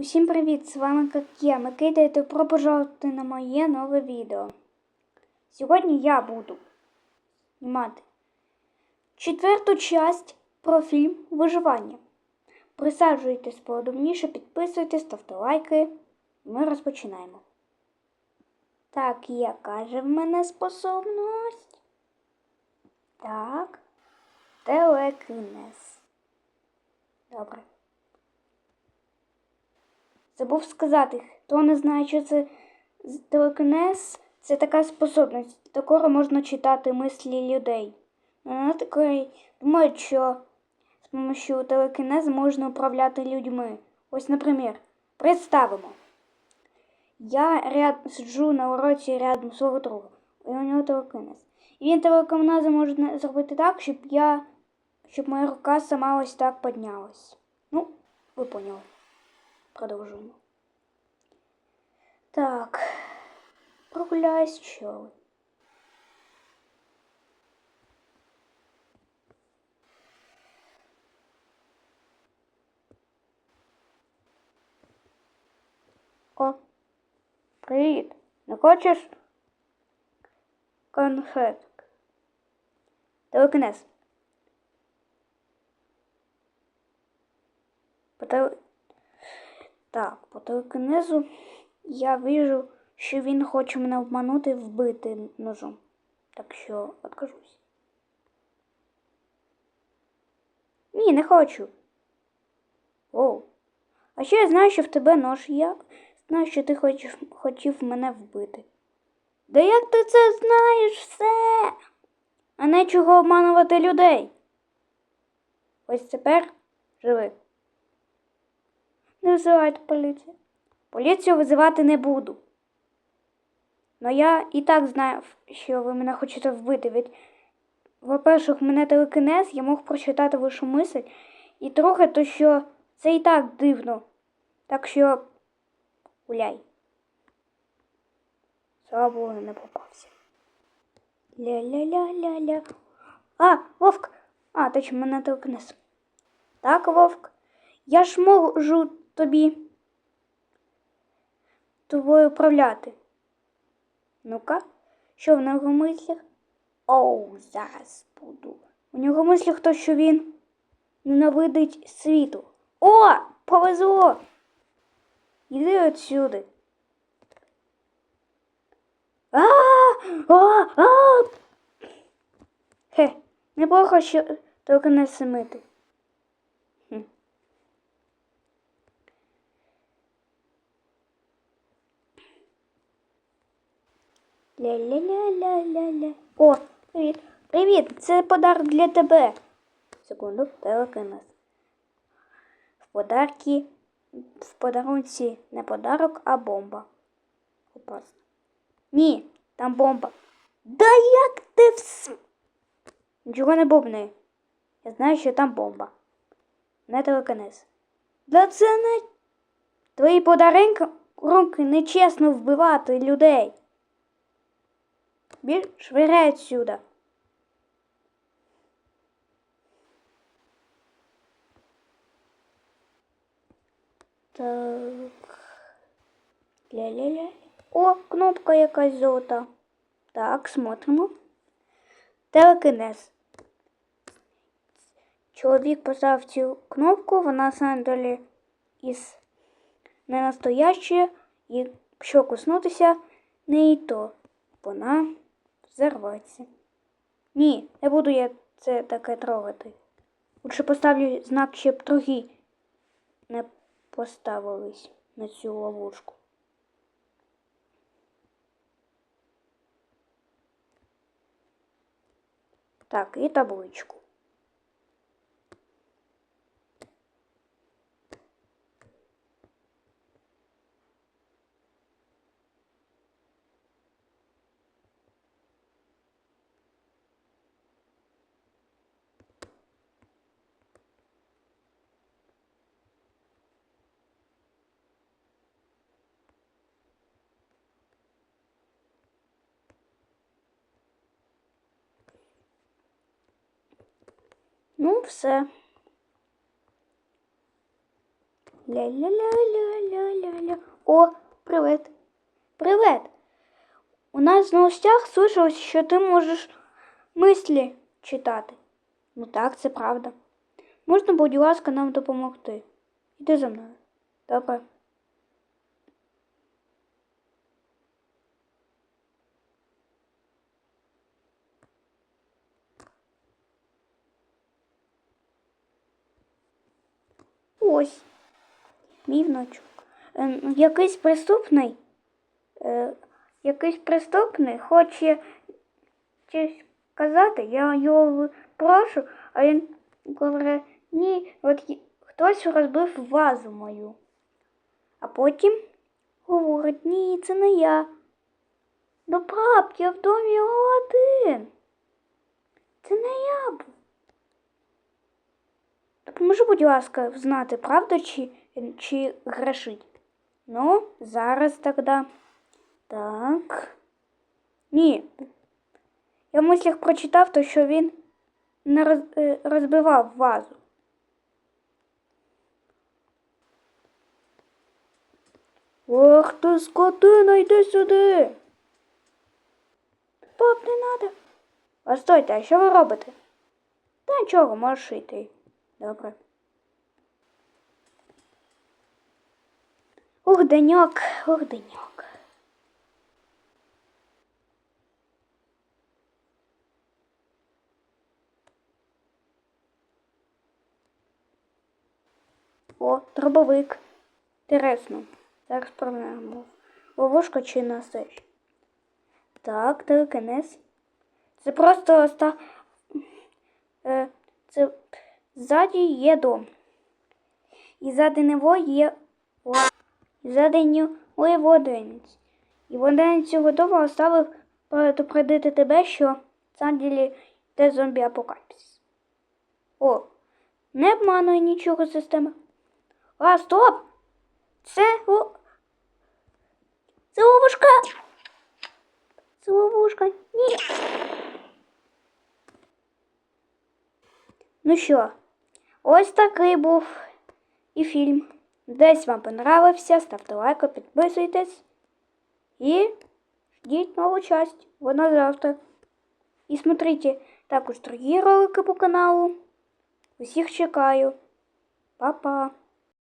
Усім привіт! З вами як я, Микита, і добро пожалувати на моє нове відео. Сьогодні я буду знімати четверту часть про фільм Виживання. Присаджуйтесь поудобніше, підписуйтесь, ставте лайки. Ми розпочинаємо. Так, яка же в мене способність? Так. Телекінез. Добре. Забув сказати, хто не знає, що це телекінез, це така способність. Такою можна читати мислі людей. Вона такої думають, що з допомогою телекінезу можна управляти людьми. Ось, наприклад, представимо. Я ряд, сиджу на уроці рядом свого друга, і у нього телекінез. І він телекінезом може зробити так, щоб я, щоб моя рука сама ось так піднялась. Ну, ви поняли. Продовжуємо. Так. Прогуляюсь пчелы. О, привіт. Не хочеш конфеток? Телекінез. По теле- Так, по телекінезу я вижу, що він хоче мене обманути вбити ножом. Так що откажусь. Ні, не хочу. Оу. А ще я знаю, що в тебе нож. Я знаю, що ти хочеш, хотів мене вбити. Да як ти це знаєш все? А не чого обманувати людей? Ось тепер живи. Не визивайте поліцію. Поліцію визивати не буду. Но я і так знаю, що ви мене хочете вбити. Ведь, во-перше, мене телекінез, я мог прочитати вашу мисль. І трохи, то що це і так дивно. Так що гуляй. Слава Богу, не попався. Ля-ля-ля-ля-ля. А, Вовк! А, точно, мене телекінез. Так, Вовк. Я ж можу тобі тобою управляти. Ну-ка, що в нього мислях? Оу, зараз буду. У нього мислях то, що він ненавидить світу. О, повезло! Іди отсюди. А, а, а! Хе, неплохо, що тільки не самити. Ля-ля-ля-ля-ля-ля. О, привіт. Привіт, це подарок для тебе. Секунду, телекінез. В подарки, в подарунці не подарок, а бомба. Опасно. Ні, там бомба. Да як ти вс... Нічого не бубни. Я знаю, що там бомба. Не телекінез. Да це не твої подарунки нечесно вбивати людей. Біль швиряй отсюда. Так. Ля-ля-ля. О, кнопка якась золота. Так, смотримо. Телекінез. Чоловік поставив цю кнопку, вона на самом із не настояща, і якщо коснутися неї, то вона взорветься. Ні, не буду я це таке трогати. Лучше поставлю знак, щоб другі не поставились на цю ловушку. Так, і табличку. Ну, все. Ля-ля-ля-ля-ля-ля-ля. О, привет. Привет. У нас на гостях слышалось, що ти можеш мислі читати. Ну так, це правда. Можна, будь ласка, нам допомогти. Іди за мною. Добре. Ось. Мій внучок. Ем, якийсь преступний. Е, якийсь преступний хоче щось казати, я його прошу, а він говорить, ні, от хтось розбив вазу мою. А потім говорить, ні, це не я. Ну, пап, я в домі один. Це не я був. Допоможи, будь ласка, знати, правда чи, чи грешить. Ну, зараз тоді. Так. Ні. Я в мислях прочитав, то, що він не е, розбивав вазу. Ох ти скотина, йди сюди. Пап, не надо. А стойте, а що ви робите? Та нічого, можеш йти. Добре. Ух, деньок, ух, деньок. О, дробовик. Інтересно. Зараз проведемо. Ловушка чи насич. Так, телекінез. Це просто оста... Е, це ззаді є дом. І ззади него є і ззади нього є воденець. І воденець цього дому оставив предупредити тебе, що ззаді йде зомбі апокаліпсис. О, не обманує нічого система. А, стоп! Це о... Це ловушка! Це ловушка. Ні. Ну що, ось такий був і фільм. Десь вам понравився, ставте лайк, підписуйтесь і ждіть нову часть. Вона завтра. І смотрите також другі ролики по каналу. Усіх чекаю. Па-па!